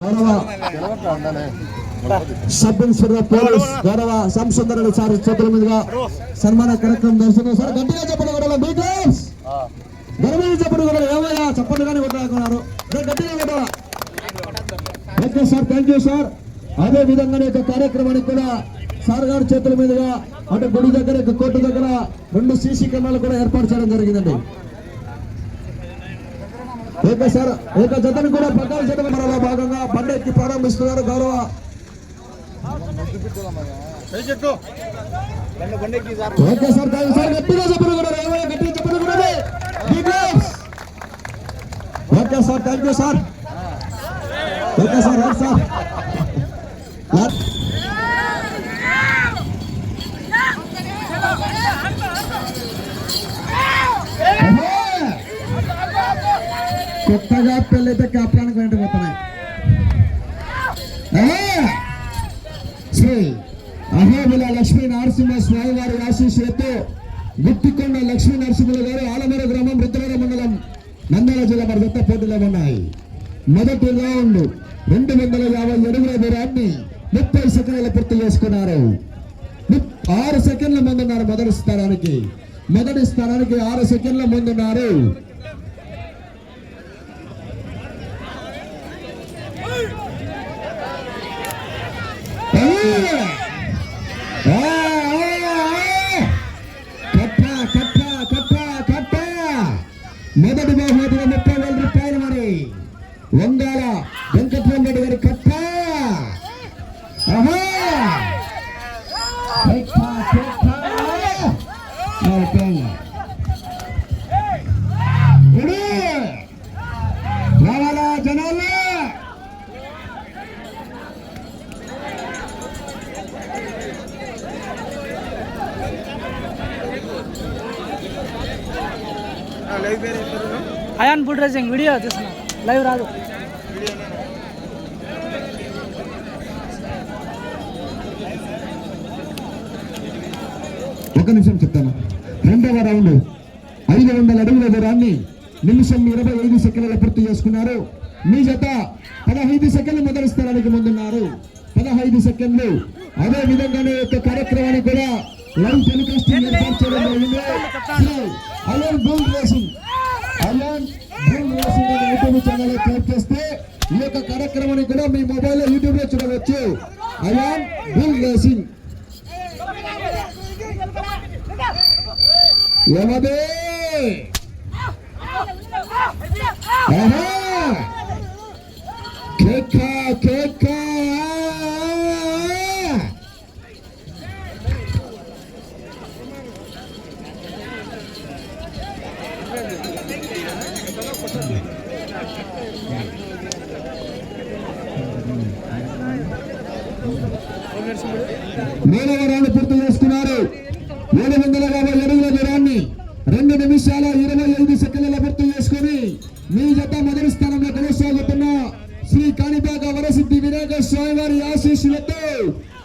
గౌరవ sub inspector police గౌరవ సంసుందరుడు sir చేతుల మీదుగా సన్మాన కార్యక్రమం దర్శనం సార్. గట్టిగా చెప్పండి కూడా మీ క్లాస్ గర్వంగా చెప్పండి కూడా ఏమయ్యా? చెప్పండి కానీ కొట్టాలనుకున్నారు గట్టిగా కొట్టాలా? Okay sir thank you sir. అదే విధంగానే యొక్క కార్యక్రమానికి కూడా సార్ గారి చేతుల మీదుగా అటు గుడి దగ్గర కోర్టు దగ్గర రెండు సీసీ కెమెరాలు కూడా ఏర్పాటు చేయడం జరిగిందండి. ఏక సార్ ఏక జతను కూడా పట్టాల జత మరలా భాగంగా బండి ప్రారంభిస్తున్నారు గౌరవ. Okay sir sir. గట్టిగా చెప్పను కూడా గట్టిగా చెప్పను కూడా okay sir thank you sir. Okay sir sir. కొత్తగా పెళ్ళైతే కాపురానికి వెంట పోతున్నాయి శ్రీ అహోబుల లక్ష్మీ నరసింహ స్వామి వారి ఆశీస్సులతో గుత్తికొండ లక్ష్మీ నరసింహుల గారు ఆలమూరు గ్రామం రుద్రవర మండలం నంద్యాల జిల్లా మరి దత్త పోటీలో ఉన్నాయి. మొదటి రౌండ్ రెండు వందల యాభై ఎనిమిది దూరాన్ని ముప్పై సెకండ్ల పూర్తి చేసుకున్నారు. ఆరు సెకండ్ల ముందున్నారు మొదటి స్థానానికి. మొదటి స్థానానికి ఆరు సెకండ్ల ముందున్నారు కట్ట కట్ట కట్ట కట్ట మొదటి బాహు అయాన్ ఫుడ్ రేసింగ్ వీడియో తీస్తున్నా లైవ్ రాదు. ఒక నిమిషం చెప్తాను. రెండవ రౌండ్. ఐదు వందల అడుగుల దూరాన్ని నిమిషం ఇరవై ఐదు సెకండ్ల పూర్తి చేసుకున్నారు. మీ జత పదహైదు సెకండ్లు మొదటి స్థానానికి ముందున్నారు. పదహైదు సెకండ్లు. అదే విధంగానే యొక్క కార్యక్రమాన్ని కూడా లైవ్ టెలికాస్టింగ్ ఏర్పాటు చేయడం జరిగింది. రేసింగ్ అయాన్ బూల్ రేసింగ్ అనే యూట్యూబ్ ఛానల్ క్లిక్ చేస్తే ఈ యొక్క కార్యక్రమాన్ని కూడా మీ మొబైల్ యూట్యూబ్లో చూడవచ్చు అయాన్ బూల్ రేసింగ్ ఏమదే ఆహా! కేక మూడవ రౌండ్ పూర్తి చేసుకున్నారు ఏడు వందల యాభై అడుగుల దూరాన్ని రెండు నిమిషాల ఇరవై ఐదు సెకండ్ల పూర్తి చేసుకుని మీ జత మొదటి స్థానంలో కొనసాగుతున్న శ్రీ కాణిపాక వరసిద్ధి వినాయక స్వామి వారి ఆశీస్సులతో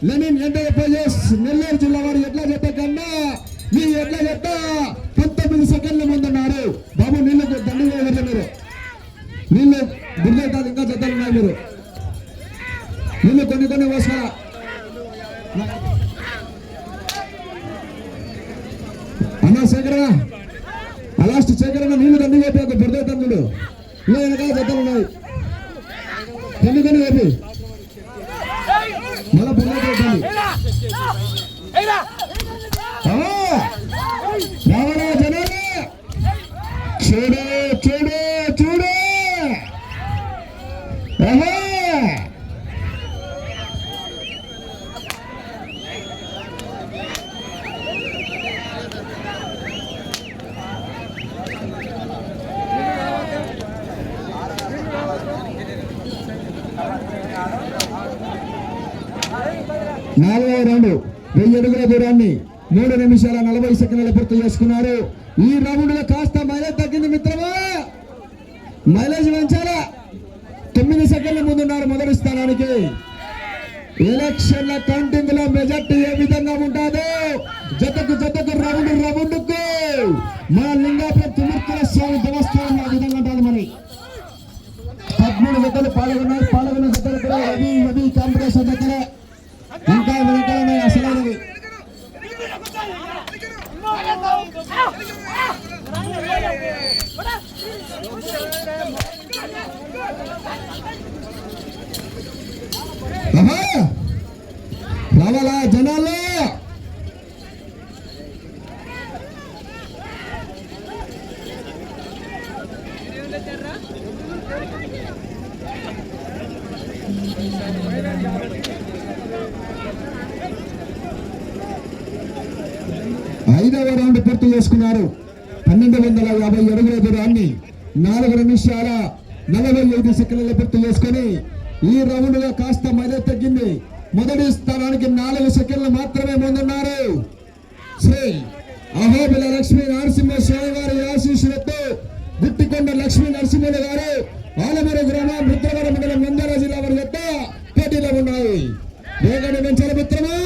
లెనిన్ ఎంటర్ప్రైజెస్ నెల్లూరు జిల్లా వారి ఎడ్ల జత కన్నా మీ ఎడ్ల జత చూడు చూడు చూడు ఆహా! నాలుగవ రౌండ్ వెయ్యి అడుగుల దూరాన్ని మూడు నిమిషాల నలభై సెకండ్ల పూర్తి చేసుకున్నారు ఈ రౌండ్లో కాస్త మరింత మైలేజ్ పెంచాలా తొమ్మిది సెకండ్ల ముందున్నారు మొదటి స్థానానికి. ఎలక్షన్ల కౌంటింగ్లో మెజార్టీ ఏ విధంగా ఉంటాదో జతకు జతకు రౌండ్ రౌండ్కు మా లింగాపురం తిమ్మర్తుల స్వామి దేవస్థానం ఆ విధంగా ఉంటుంది మరి. పద్మూడు జతలు పాల్గొన్నారు. పాల్గొన్న జతలు కూడా రవి రవి కాంపిటీషన్ దగ్గర ఇంకా వెనకాలనే అసలైనవి. Thank రావాలా జనాల్లో. ఐదవ రౌండ్ పూర్తి చేసుకున్నారు. పన్నెండు వందల యాభై అడుగుల దూరాన్ని నాలుగు నిమిషాల నలభై ఐదు సెకండ్ల పూర్తి చేసుకొని ఈ రౌండ్లో కాస్త మధ్య తగ్గింది. మొదటి స్థానానికి నాలుగు సెకండ్లు మాత్రమే ముందున్నారు. శ్రీ అహోబిల లక్ష్మీ నరసింహ స్వామి వారి ఆశీస్సులతో గుట్టికొండ లక్ష్మీ నరసింహులు గారు ఆలమూరు గ్రామం రుద్రవరం మండలం నంద్యాల జిల్లా వారి యొక్క పోటీలో ఉన్నాయి. వేగం వెంచల మిత్రమా?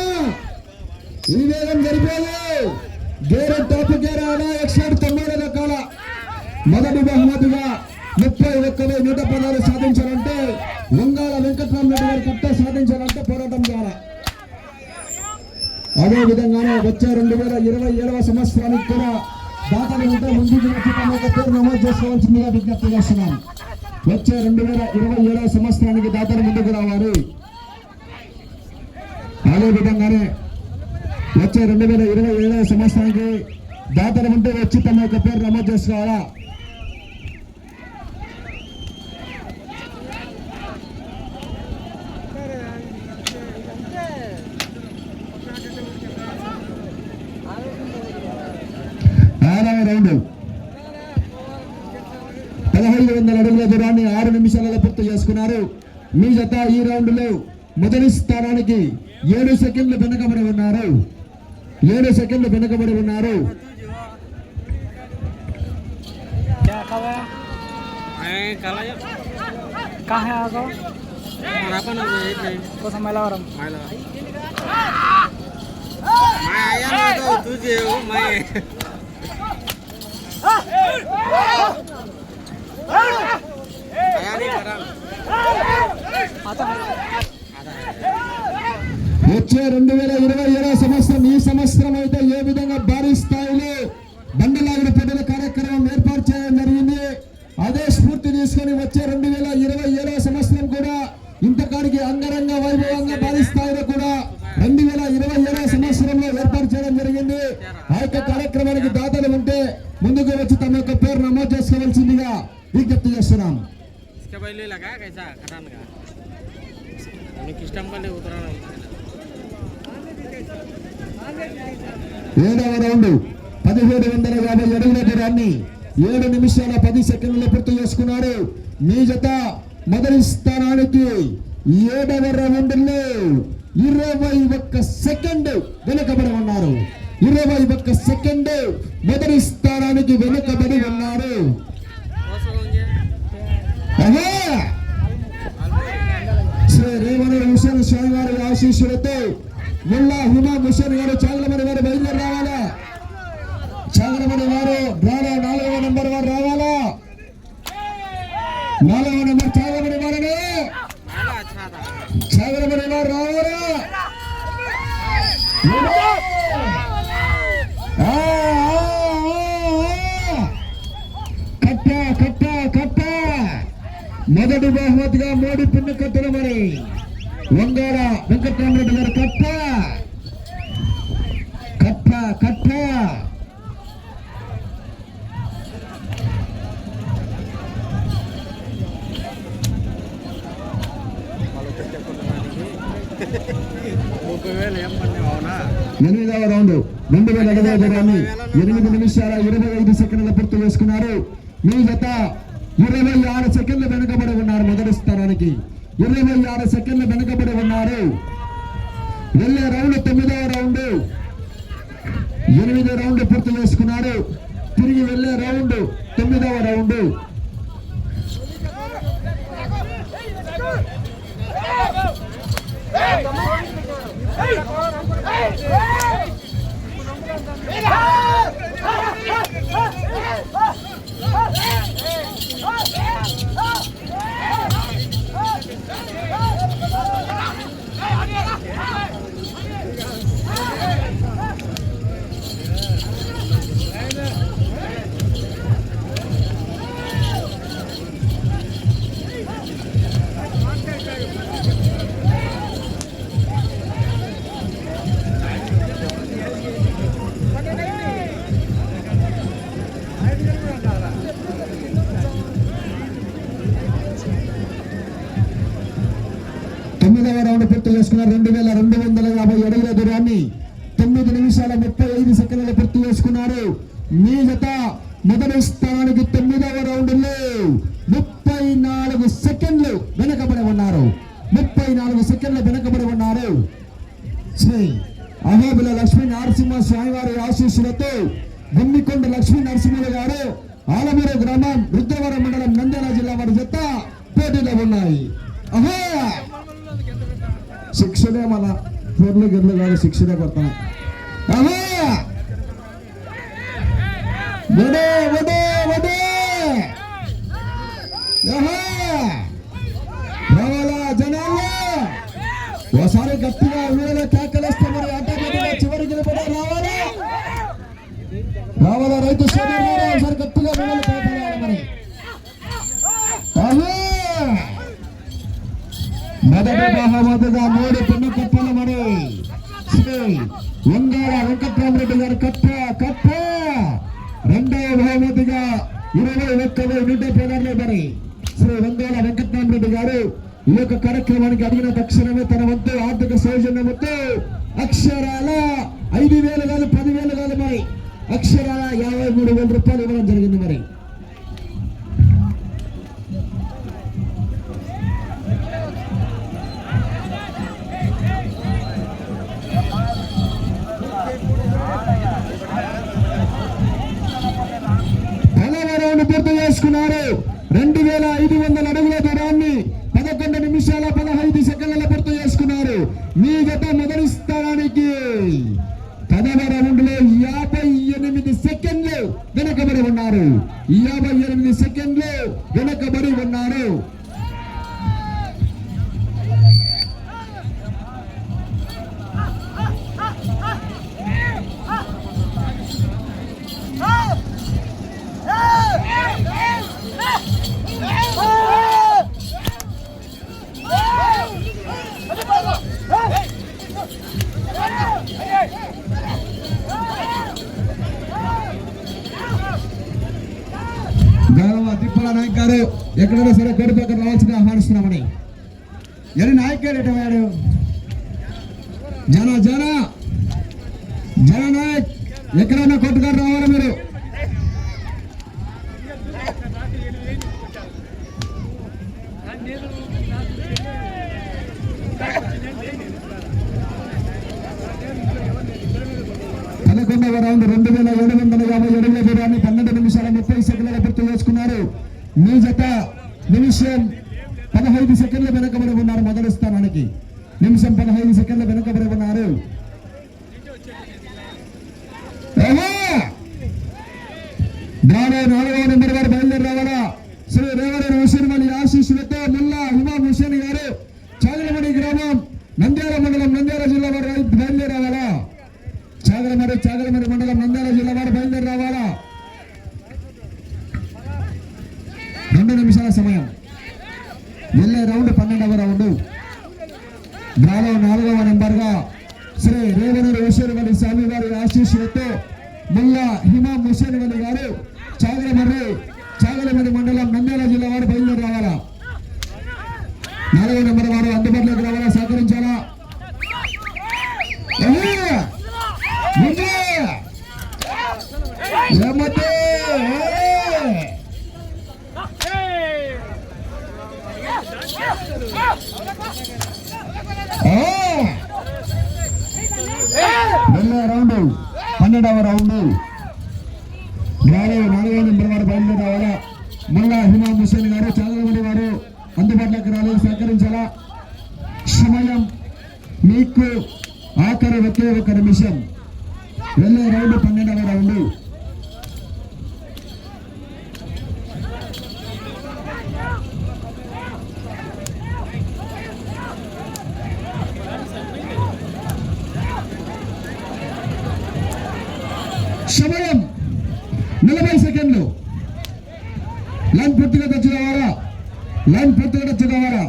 ఈ వేగం జరిపోదు. గేరు టాప్ గేర ఆడా ఎక్సైడ్ రకాల. మొదటి బహుమతిగా ముప్పై ఒక్క నూట పదహారు అదే విధంగానే వచ్చే రెండు వేల ఇరవై ఏడవ సంవత్సరానికి కూడా దాతలు ఉంటే ముందుకు వచ్చి పేరు నమోదు చేసుకోవాల్సిందిగా విజ్ఞప్తి చేస్తున్నాను వచ్చే రెండు వేల ఇరవై ఏడవ సంవత్సరానికి దాతలు ముందుకు రావాలి. అదే విధంగానే వచ్చే రెండు వేల ఇరవై ఏడవ సంవత్సరానికి దాతలు ఉంటే వచ్చి తమ యొక్క పేరు నమోదు చేసుకోవాలా? దరఖాస్తు చేసుకున్నారు మీ జత ఈ రౌండ్లో మొదటి స్థానానికి ఏడు సెకండ్లు వెనుకబడి ఉన్నారు ఏడు సెకండ్లు వెనుకబడి ఉన్నారు मैं వచ్చే రెండు వేల ఇరవై ఏడవ సంవత్సరం ఈ సంవత్సరం అయితే ఏ విధంగా భారీ స్థాయిలో బండలాగిన పెద్దల కార్యక్రమం ఏర్పాటు చేయడం జరిగింది. అదే స్ఫూర్తి తీసుకొని వచ్చే రెండు వేల ఇరవై ఏడవ సంవత్సరం కూడా ఇంతకాడికి అంగరంగ వైభవంగా భారీ స్థాయిలో కూడా రెండు వేల ఇరవై ఏడవ సంవత్సరంలో ఏర్పాటు చేయడం జరిగింది. ఆ యొక్క కార్యక్రమానికి దాతలు ఉంటే ముందుకు వచ్చి తమ యొక్క పేరు నమోదు చేసుకోవాల్సిందిగా విజ్ఞప్తి చేస్తున్నాం. पहले लगा कैसा खटान का उन्हें किस टाइम पहले उतरा ఏడవ రౌండ్ పదిహేడు వందల యాభై అడుగుల దూరాన్ని ఏడు నిమిషాల పది సెకండ్లు పూర్తి చేసుకున్నారు మీ జత మొదటి స్థానానికి ఏడవ రౌండ్లో ఇరవై ఒక్క సెకండ్ వెనుకబడి ఉన్నారు ఇరవై ఒక్క సెకండ్ మొదటి స్థానానికి వెనుకబడి ఉన్నారు कौन होंगे అదే శ్రీ రేవణ హుసేన్ స్వామి వారి ఆశీస్సులతో ముల్లా హుమాం హుసేన్ గారు చాగలమణి వారు బయలుదేరి రావాలా చాగలమణి వారు డ్రారా నాలుగవ నెంబర్ వారు రావాలా నాలుగవ నెంబర్ చాగలమణి వారని మొదటి బహుమతిగా మోడీ పిన్ను కట్టడం మరి వంగార వెంకటరామరెడ్డి గారు కట్ట కట్ట కట్ట ఎనిమిదవ రౌండ్. రెండు వేల దూరాన్ని ఎనిమిది నిమిషాల ఇరవై ఐదు సెకండ్ల పూర్తి చేసుకున్నారు. మీ జత ఇరవై ఆరు సెకండ్లు వెనుకబడి ఉన్నారు మొదటి స్థానానికి. ఇరవై ఆరు సెకండ్లు వెనుకబడి ఉన్నారు. వెళ్ళే రౌండ్ తొమ్మిదవ రౌండ్. ఎనిమిదో రౌండ్ పూర్తి చేసుకున్నారు. తిరిగి వెళ్ళే రౌండ్ తొమ్మిదవ రౌండ్. Hey! చేసుకున్నారు రెండు వేల రెండు వందల యాభై అడుగుల దూరాన్ని తొమ్మిది నిమిషాల ముప్పై ఐదు సెకండ్లు పూర్తి చేసుకున్నారు. మీ జత మొదటి స్థానానికి తొమ్మిదవ రౌండ్లో ముప్పై నాలుగు సెకండ్లు వెనకబడి ఉన్నారు. ముప్పై నాలుగు సెకండ్లు వెనకబడి ఉన్నారు. శ్రీ అహోబుల లక్ష్మీ నరసింహ స్వామివారి ఆశీస్సులతో గుమ్మికొండ లక్ష్మీ నరసింహులు గారు ఆలమూరు గ్రామం రుద్రవరం మండలం నంద్యాల జిల్లా వారి జత పోటీలో ఉన్నాయి. అహో! శిక్షణే మన ఫోర్లు గిర్లు కాదు శిక్షణే కొడతాం అహో వడే వడే వడే అహో రావాలా జనాల్లో ఓసారి గట్టిగా ఊళ్ళో కేకలేస్తే మరి ఆటోమేటిక్గా చివరికి నిలబడే రావాలా రావాలా రైతు సోదరు మొదటి బహుమతిగా మూడు పెన్ను కప్పలు మరి శ్రీ వంగాల వెంకట్రామరెడ్డి గారు కప్ప కప్ప రెండవ బహుమతిగా ఇరవై ఒక్క వెయ్యి నూట పదహారులో మరి శ్రీ వంగాల వెంకట్రామరెడ్డి గారు ఈ యొక్క కార్యక్రమానికి అడిగిన తక్షణమే తన వంతు ఆర్థిక సౌజన్యంతో అక్షరాల ఐదు వేలు కాదు పదివేలు కాదు మరి అక్షరాల యాభై మూడు వేల రూపాయలు ఇవ్వడం జరిగింది మరి పూర్తి చేసుకున్నారు. రెండు వేల ఐదు వందల అడుగుల దూరాన్ని పదకొండు నిమిషాల పదహైదు సెకండ్ల పూర్తి చేసుకున్నారు. మీ గత మొదటి స్థానానికి పదవ రౌండ్లో యాభై ఎనిమిది సెకండ్లు వెనకబడి ఉన్నారు. యాభై ఎనిమిది సెకండ్లు వెనకబడి ఉన్నారు. గౌరవ తిప్పల నాయక్ గారు ఎక్కడైనా సరే కోడి పక్కన రావాల్సింది ఆహ్వానిస్తున్నామని. ఎన్ని నాయక్ గారు ఎటవాడు జన జన. జన నాయక్ ఎక్కడైనా కొట్టుకొని రావాలి మీరు. పదకొండవ రౌండ్ రెండు వేల ఏడు వందల యాభై అడుగుల దూరాన్ని పన్నెండు నిమిషాల ముప్పై సెకండ్ల పూర్తి చేసుకున్నారు. మీ జత నిమిషం పదహైదు సెకండ్ల వెనకబడి ఉన్నారు మొదటి స్థానానికి. నిమిషం పదహైదు సెకండ్ల వెనకబడి ఉన్నారు. దాని నాలుగవ నెంబర్ గారు బయలుదేరి రావాలా శ్రీ రేవరేణ హుసేన్ వారి ఆశీస్సులతో ముల్లా ఇమాం హుసేన్ గారు చాగలమణి గ్రామం నంద్యాల మండలం నంద్యాల జిల్లా వారు చాగలమరి చాగలమరి మండలం నంద్యాల జిల్లా వారు బయలుదేరి రావాలా? రెండు నిమిషాల సమయం. వెళ్ళే రౌండ్ పన్నెండవ రౌండ్. డ్రాలో నాలుగవ నెంబర్గా శ్రీ రేవనూరు హుసేన్ స్వామి వారి ఆశీస్సులతో ముల్లా హిమాం హుసేన్ గారు చాగలమర్రి చాగలమర్రి మండలం నంద్యాల జిల్లా వారు బయలుదేరి రావాలా? నాలుగవ నెంబర్ వారు అందుబాటులోకి రావాలా? సహకరించాలా? ఆ! రౌండ్ పన్నెండవ రౌండ్. నాలుగు నాలుగవ నెంబర్ వారు బయలుదేరి రావాలా? మళ్ళా హిమాం హుసేన్ గారు చాలామంది వారు అందుబాటులోకి రాలేదు సహకరించాలా? సమయం మీకు ఆఖరి ఒకే ఒక నిమిషం. వెళ్ళే రౌండ్ పన్నెండవ రౌండ్. సమయం నలభై సెకండ్లు. లైన్ పూర్తిగా తెచ్చి రావాలా లైన్ పూర్తిగా తెచ్చి రావాలా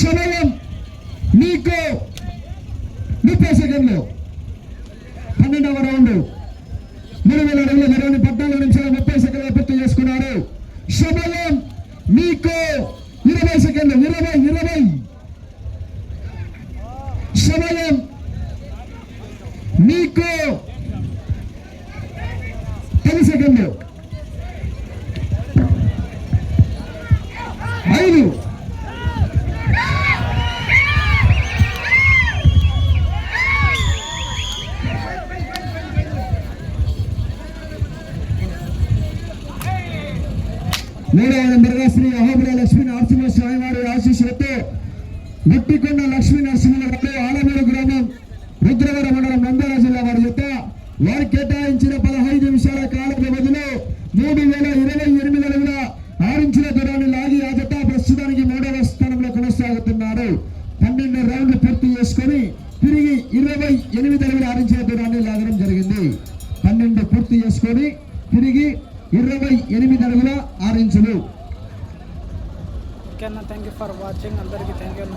సమయం మీకు ముప్పై సెకండ్లు పన్నెండవ రౌండ్ మూడు వేల అడుగుల దూరాన్ని పద్నాలుగు నిమిషాల ముప్పై సెకండ్లు పూర్తి చేసుకున్నారు సమయం మీకు ఇరవై సెకండ్లు ఇరవై ఇరవై సమయం మీకు పది సెకండ్లు ఐదు మూడవ నెంబర్గా శ్రీ అహోబుల లక్ష్మీ నరసింహ స్వామి వారి ఆశీస్సులతో గుట్టికొండ లక్ష్మీ నరసింహ ఆలమూరు గ్రామం రుద్రవర మండలం నంద్యాల జిల్లా వారి యొక్క వారు కేటాయించిన పదహైదు నిమిషాల కాల వ్యవధిలో మూడు వేల ఇరవై ఎనిమిది అడుగుల ఆరించిన దూరాన్ని లాగి ఆ జత ప్రస్తుతానికి మూడవ స్థానంలో కొనసాగుతున్నారు. పన్నెండు రౌండ్లు పూర్తి చేసుకొని తిరిగి ఇరవై ఎనిమిది అడుగుల ఆరించిన దూరాన్ని లాగడం జరిగింది. పన్నెండు పూర్తి చేసుకొని తిరిగి ఇరవై ఎనిమిది అడుగుల ఆరించులు. ఓకే అన్న థ్యాంక్ యూ ఫర్ వాచింగ్ అందరికీ థ్యాంక్ యూ అన్న.